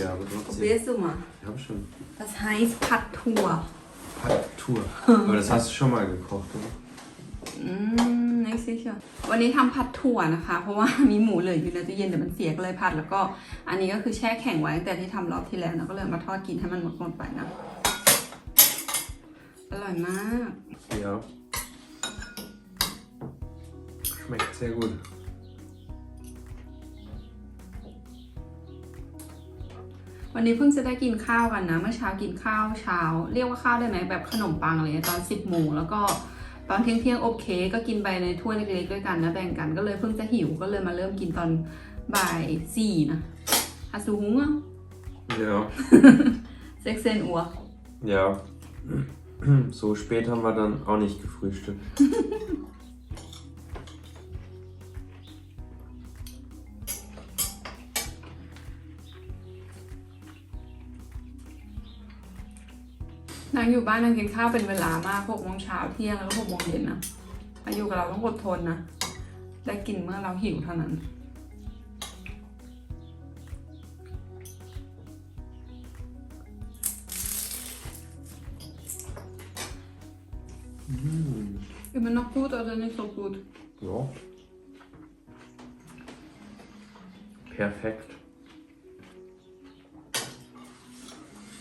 Ja, aber trotzdem. Probierst du mal. Ich hab schon. Das heißt Pattour. Tour. Aber das hast du schon mal gekocht, oder? อืมไม่สิเชียววันนี้ทำผัดถั่วนะคะ เพราะว่ามีหมูเหลืออยู่ในตู้เย็นเดี๋ยวมันเสียก็เลยผัดแล้วก็ อันนี้ก็คือแช่แข็งไว้ตั้งแต่ที่ทำรอบที่แล้วนะก็เลยเอามาทอดกินให้มันหมดหมดๆไปนะ อร่อยมาก Ja. Schmeckt sehr gut. วันนี้เพิ่งจะได้กินข้าวกันนะ เมื่อเช้ากินข้าวเช้า เรียกว่าข้าวได้ไหมแบบขนมปังอะไรเงี้ยตอนสิบโมงแล้วก็ตอนเที่ยงเที่ยงๆอบเค้กก็กินไปในถ้วยเล็กๆด้วยกันนะแบ่งกันก็เลยเพิ่งจะหิวก็เลยมาเริ่มกินตอนบ่ายสี่นะฮัสูฮุ้งอะ Ja. เซ็กเซนอัว Ja. So spät haben wir dann auch nicht gefrühstückt. นางอยู่บ้านนางกินข้าวเป็นเวลามากหกโมงเช้าเที่ยงแล้วก็หกโมงเย็นนะมาอยู่กับเราต้องอดทนนะได้กินเมื่อเราหิวเท่านั้น Mm. Immer noch gut oder nicht so gut? Ja. Perfekt.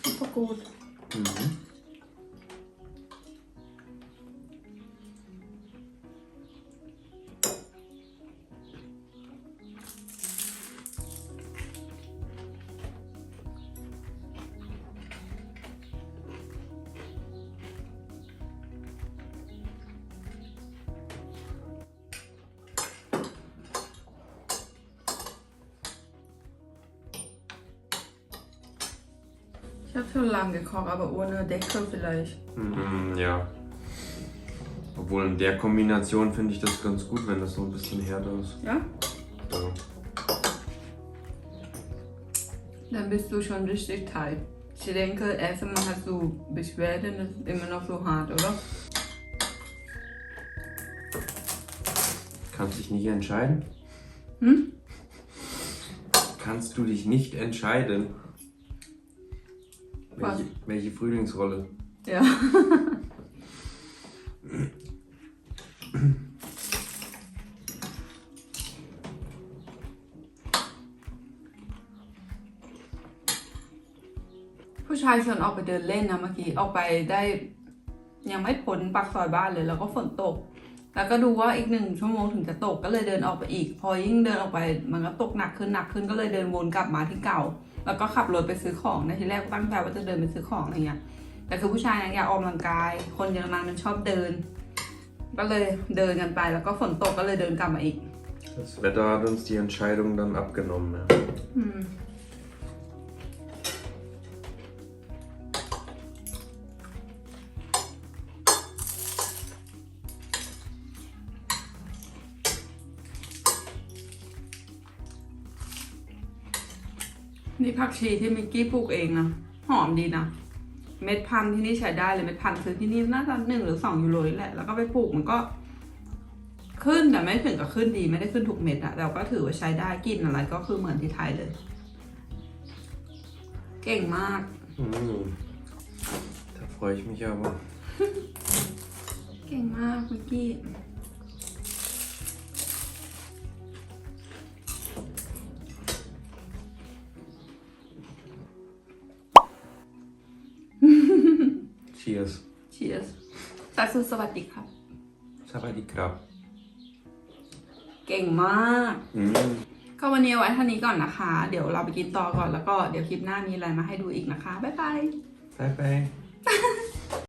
Super gut. Mhm. Ich habe schon lange gekocht, aber ohne Deckel vielleicht. Mm, ja. Obwohl in der Kombination finde ich das ganz gut, wenn das so ein bisschen härter ist. Ja? Ja. Dann bist du schon richtig tight. Ich denke, erstmal hast du Beschwerden, das ist immer noch so hart, oder? Kannst dich nicht entscheiden? Hm? Kannst du dich nicht entscheiden? Was? Welche, welche Frühlingsrolle? Ja. ๆผู้ชายชวนออกไปเดินเล่นนะเมื่อกี้ออกไปได้ยังไม่พ้นปากซอยบ้านเลย แล้วก็ฝนตก แล้วก็ดูว่าอีกหนึ่งชั่วโมงถึงจะตกก็เลยเดินออกไปอีก พอยิ่งเดินออกไป มันก็ตกหนักขึ้นหนักขึ้นก็เลยเดินวนกลับมาที่เก่า แล้วก็ขับรถไปซื้อของในทีแรกตั้งใจว่าจะเดินไปซื้อของอะไรเงี้ย แต่คือผู้ชายนะอยากออกกำลังกาย คนเยอรมันมันชอบเดิน ก็เลยเดินกันไปแล้วก็ฝนตกก็เลยเดินกลับมาอีก Das Wetter hat uns die Entscheidung dann abgenommen. Ja. อื นี่ผักชีที่มิกกี้ปลูกเองนะ หอมดีนะ เม็ดพันธุ์ที่นี่ใช้ได้เลยเม็ดพันธุ์ซื้อที่นี่น่าจะหนึ่งหรือสองยูโรนี่แหละ แล้วก็ไปปลูกมันก็ขึ้นแต่ไม่ถึงกับขึ้นดีไม่ได้ขึ้นทุกเม็ดอะแต่ก็ถือว่าใช้ได้กินอะไรก็คือเหมือนที่ไทยเลย เก่งมาก Mm. Da freue ich mich aber. เก่งมากมิกกี้ Cheers. Cheers สาสุสวัสดีครับ Savadi Krab. เก่งมาก Mm. ก็วันนี้เอาไว้เท่านี้ก่อนนะคะ เดี๋ยวเราไปกินต่อก่อนแล้วก็เดี๋ยวคลิปหน้ามีอะไรมาให้ดูอีกนะคะ บ๊ายบาย Bye bye.